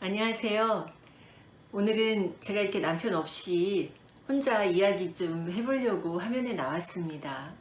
안녕하세요. 오늘은 제가 이렇게 남편 없이 혼자 이야기 좀 해보려고 화면에 나왔습니다.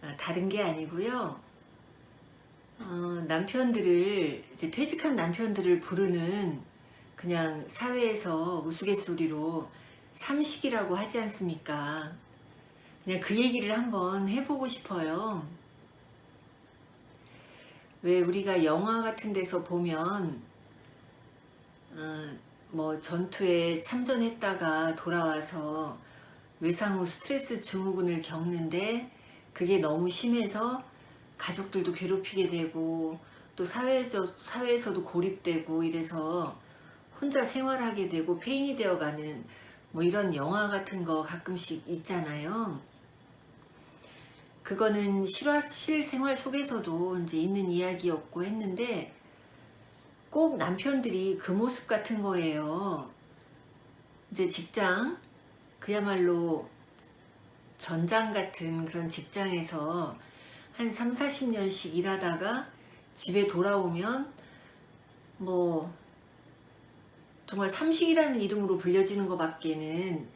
아, 다른 게 아니고요. 어, 남편들을, 이제 퇴직한 남편들을 부르는 그냥 사회에서 우스갯소리로 삼식이라고 하지 않습니까? 그냥 그 얘기를 한번 해보고 싶어요. 왜 우리가 영화 같은 데서 보면 어, 뭐 전투에 참전했다가 돌아와서 외상 후 스트레스 증후군을 겪는데 그게 너무 심해서 가족들도 괴롭히게 되고 또 사회에서, 사회에서도 고립되고 이래서 혼자 생활하게 되고 폐인이 되어가는 뭐 이런 영화 같은 거 가끔씩 있잖아요. 그거는 실화, 실생활 속에서도 이제 있는 이야기였고 했는데 꼭 남편들이 그 모습 같은 거예요. 이제 직장, 그야말로 전장 같은 그런 직장에서 한 3, 40년씩 일하다가 집에 돌아오면 뭐 정말 삼식이라는 이름으로 불려지는 것밖에는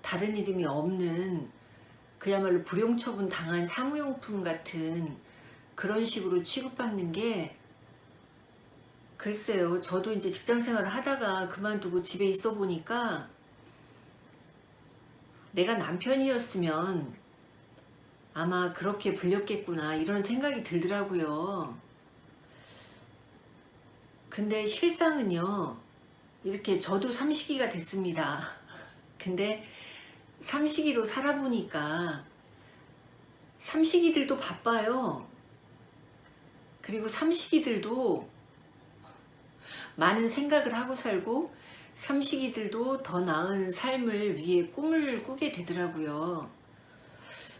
다른 이름이 없는 그야말로 불용처분 당한 사무용품 같은 그런 식으로 취급받는 게 글쎄요. 저도 이제 직장 생활을 하다가 그만두고 집에 있어 보니까 내가 남편이었으면 아마 그렇게 불렸겠구나 이런 생각이 들더라고요. 근데 실상은요. 이렇게 저도 삼식이가 됐습니다. 근데 삼식이로 살아보니까 삼식이들도 바빠요. 그리고 삼식이들도 많은 생각을 하고 살고 삼식이들도 더 나은 삶을 위해 꿈을 꾸게 되더라고요.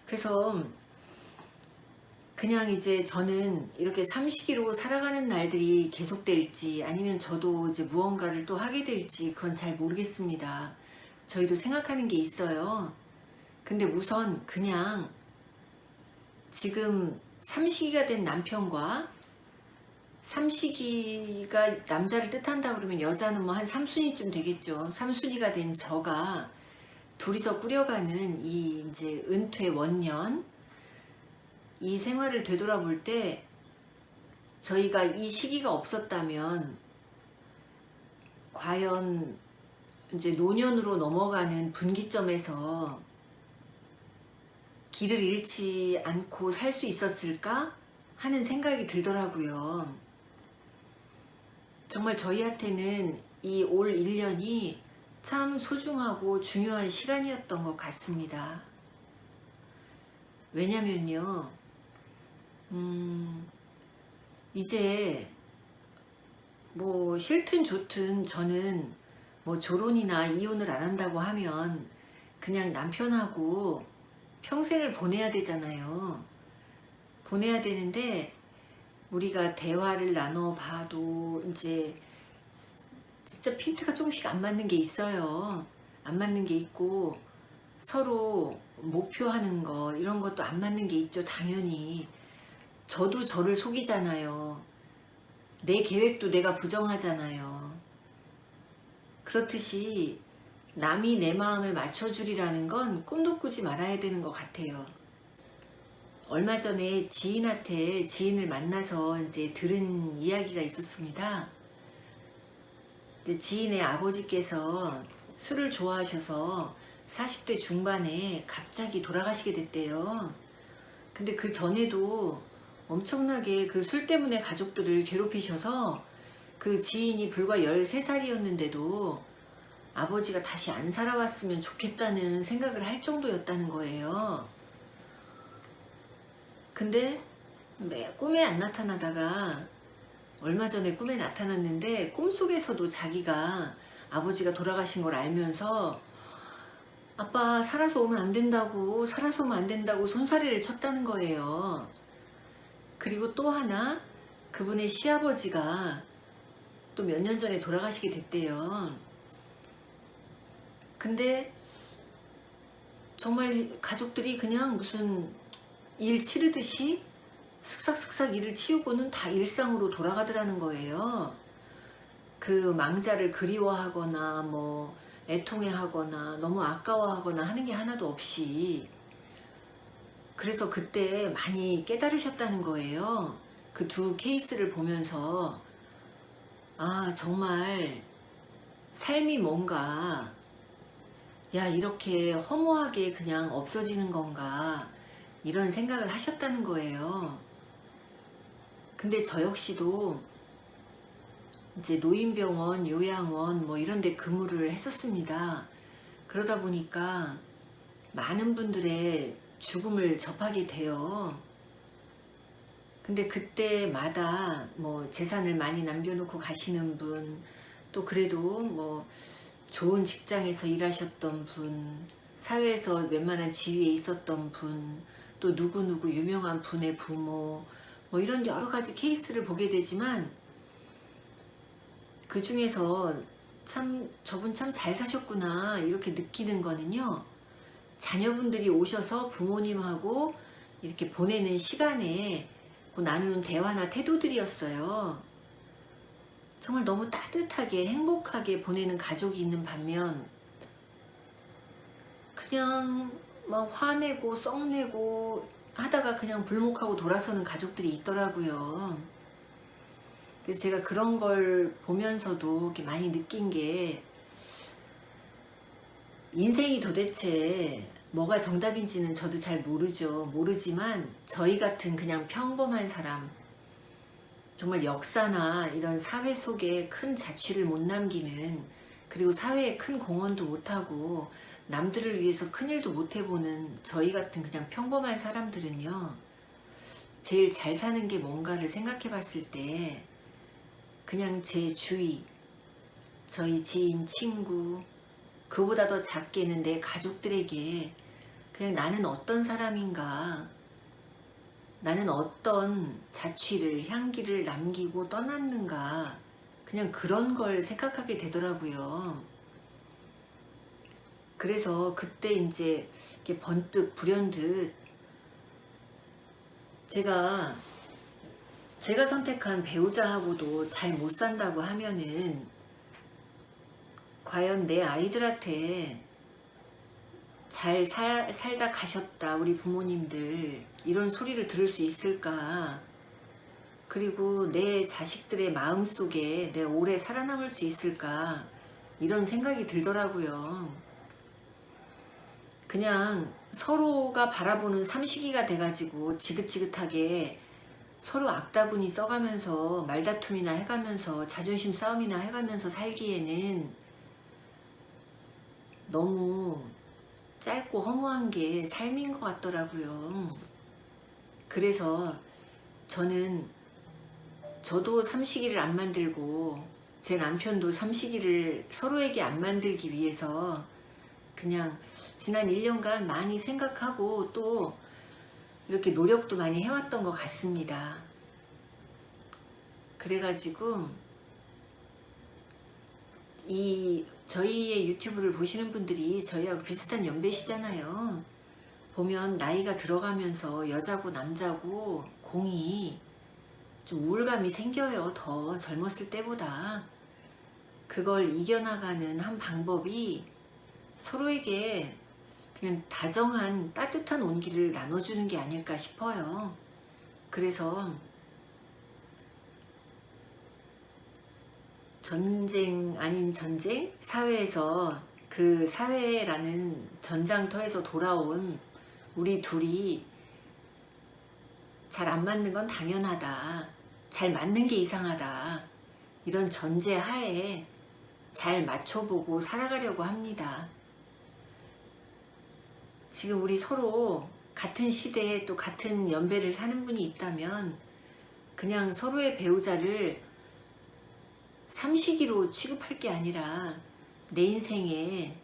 그래서 그냥 이제 저는 이렇게 삼식이로 살아가는 날들이 계속될지 아니면 저도 이제 무언가를 또 하게 될지 그건 잘 모르겠습니다. 저희도 생각하는 게 있어요. 근데 우선 그냥 지금 삼식이가 된 남편과 삼식이가 남자를 뜻한다 그러면 여자는 뭐 한 삼순이쯤 되겠죠. 삼순이가 된 저가 둘이서 꾸려가는 이 이제 은퇴 원년 이 생활을 되돌아볼 때 저희가 이 시기가 없었다면 과연 이제 노년으로 넘어가는 분기점에서 길을 잃지 않고 살 수 있었을까 하는 생각이 들더라고요. 정말 저희한테는 이 올 1년이 참 소중하고 중요한 시간이었던 것 같습니다. 왜냐면요, 음, 이제 뭐 싫든 좋든 저는 뭐 결혼이나 이혼을 안 한다고 하면 그냥 남편하고 평생을 보내야 되잖아요. 보내야 되는데 우리가 대화를 나눠봐도 이제 진짜 핀트가 조금씩 안 맞는 게 있어요. 안 맞는 게 있고 서로 목표하는 거 이런 것도 안 맞는 게 있죠. 당연히 저도 저를 속이잖아요. 내 계획도 내가 부정하잖아요. 그렇듯이 남이 내 마음을 맞춰주리라는 건 꿈도 꾸지 말아야 되는 것 같아요. 얼마 전에 지인한테 지인을 만나서 이제 들은 이야기가 있었습니다. 지인의 아버지께서 술을 좋아하셔서 40대 중반에 갑자기 돌아가시게 됐대요. 근데 그 전에도 엄청나게 그 술 때문에 가족들을 괴롭히셔서 그 지인이 불과 13살이었는데도 아버지가 다시 안 살아왔으면 좋겠다는 생각을 할 정도였다는 거예요. 근데 매 꿈에 안 나타나다가 얼마 전에 꿈에 나타났는데 꿈속에서도 자기가 아버지가 돌아가신 걸 알면서 아빠 살아서 오면 안 된다고 살아서 오면 안 된다고 손사래를 쳤다는 거예요. 그리고 또 하나 그분의 시아버지가 또 몇 년 전에 돌아가시게 됐대요. 근데 정말 가족들이 그냥 무슨 일 치르듯이 슥싹슥싹 일을 치우고는 다 일상으로 돌아가더라는 거예요. 그 망자를 그리워하거나 뭐 애통해하거나 너무 아까워하거나 하는 게 하나도 없이 그래서 그때 많이 깨달으셨다는 거예요. 그 두 케이스를 보면서 아 정말 삶이 뭔가 야 이렇게 허무하게 그냥 없어지는 건가 이런 생각을 하셨다는 거예요. 근데 저 역시도 이제 노인병원, 요양원 뭐 이런 데 근무를 했었습니다. 그러다 보니까 많은 분들의 죽음을 접하게 돼요. 근데 그때마다 뭐 재산을 많이 남겨놓고 가시는 분, 또 그래도 뭐 좋은 직장에서 일하셨던 분, 사회에서 웬만한 지위에 있었던 분, 또 누구누구 유명한 분의 부모, 뭐 이런 여러 가지 케이스를 보게 되지만 그 중에서 참 저분 참 잘 사셨구나 이렇게 느끼는 거는요. 자녀분들이 오셔서 부모님하고 이렇게 보내는 시간에 그 나누는 대화나 태도들이었어요. 정말 너무 따뜻하게 행복하게 보내는 가족이 있는 반면 그냥 막 화내고 썩내고 하다가 그냥 불목하고 돌아서는 가족들이 있더라고요. 그래서 제가 그런 걸 보면서도 많이 느낀 게 인생이 도대체 뭐가 정답인지는 저도 잘 모르죠. 모르지만 저희 같은 그냥 평범한 사람, 정말 역사나 이런 사회 속에 큰 자취를 못 남기는 그리고 사회에 큰 공헌도 못하고 남들을 위해서 큰 일도 못 해보는 저희 같은 그냥 평범한 사람들은요. 제일 잘 사는 게 뭔가를 생각해 봤을 때 그냥 제 주위, 저희 지인, 친구, 그보다 더 작게는 내 가족들에게 그냥 나는 어떤 사람인가, 나는 어떤 자취를, 향기를 남기고 떠났는가, 그냥 그런 걸 생각하게 되더라고요. 그래서 그때 이제 번뜩 불현듯 제가 제가 선택한 배우자하고도 잘 못 산다고 하면은 과연 내 아이들한테 잘 살, 살다 가셨다 우리 부모님들 이런 소리를 들을 수 있을까? 그리고 내 자식들의 마음속에 내가 오래 살아남을 수 있을까? 이런 생각이 들더라고요 그냥 서로가 바라보는 삼시기가 돼가지고 지긋지긋하게 서로 악다구니 써가면서 말다툼이나 해가면서 자존심 싸움이나 해가면서 살기에는 너무 짧고 허무한 게 삶인 것 같더라고요. 그래서 저는 저도 삼시기를 안 만들고 제 남편도 삼시기를 서로에게 안 만들기 위해서 그냥 지난 1년간 많이 생각하고 또 이렇게 노력도 많이 해왔던 것 같습니다. 그래가지고 이 저희의 유튜브를 보시는 분들이 저희하고 비슷한 연배시잖아요. 보면 나이가 들어가면서 여자고 남자고 공이 좀 우울감이 생겨요. 더 젊었을 때보다. 그걸 이겨나가는 한 방법이 서로에게 그냥 다정한 따뜻한 온기를 나눠주는 게 아닐까 싶어요. 그래서 전쟁 아닌 전쟁 사회에서 그 사회라는 전장터에서 돌아온 우리 둘이 잘 안 맞는 건 당연하다. 잘 맞는 게 이상하다. 이런 전제 하에 잘 맞춰보고 살아가려고 합니다. 지금 우리 서로 같은 시대에 또 같은 연배를 사는 분이 있다면 그냥 서로의 배우자를 삼시기로 취급할 게 아니라 내 인생에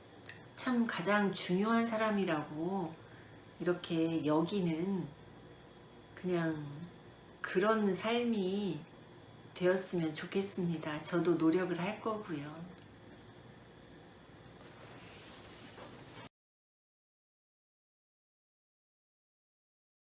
참 가장 중요한 사람이라고 이렇게 여기는 그냥 그런 삶이 되었으면 좋겠습니다. 저도 노력을 할 거고요.